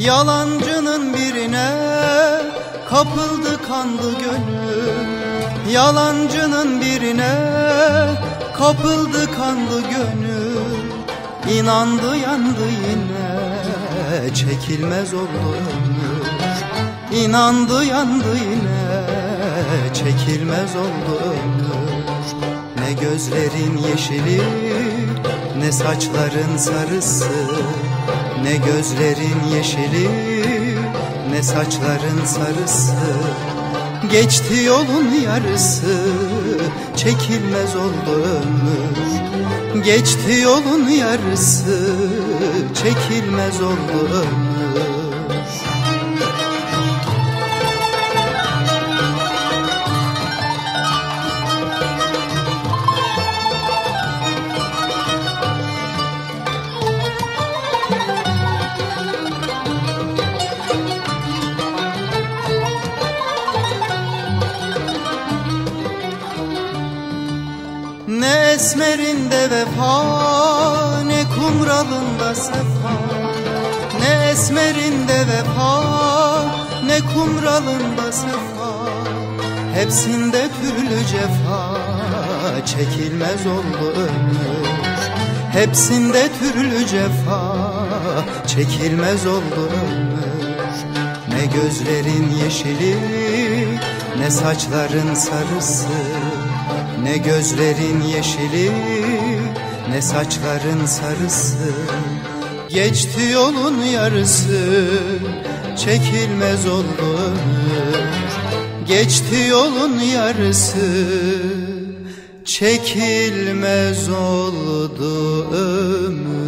Yalancının birine kapıldı kandı gönül. Yalancının birine kapıldı kandı gönül. İnandı yandı yine çekilmez oldu ömür. İnandı yandı yine çekilmez oldu ömür Ne gözlerin yeşili ne saçların sarısı Ne gözlerin yeşili ne saçların sarısı. Geçti yolun yarısı çekilmez oldu ömür. Geçti yolun yarısı çekilmez oldu ömür Ne esmerinde vefa ne kumralında sefa. Ne esmerinde vefa ne kumralında sefa. Hepsinde türlü cefa çekilmez oldu ömür. Hepsinde türlü cefa çekilmez oldu ömür. Ne gözlerin yeşili ne saçların sarısı ne gözlerin yeşili ne saçların sarısı. Geçti yolun yarısı çekilmez oldu Geçti yolun yarısı çekilmez oldu ömür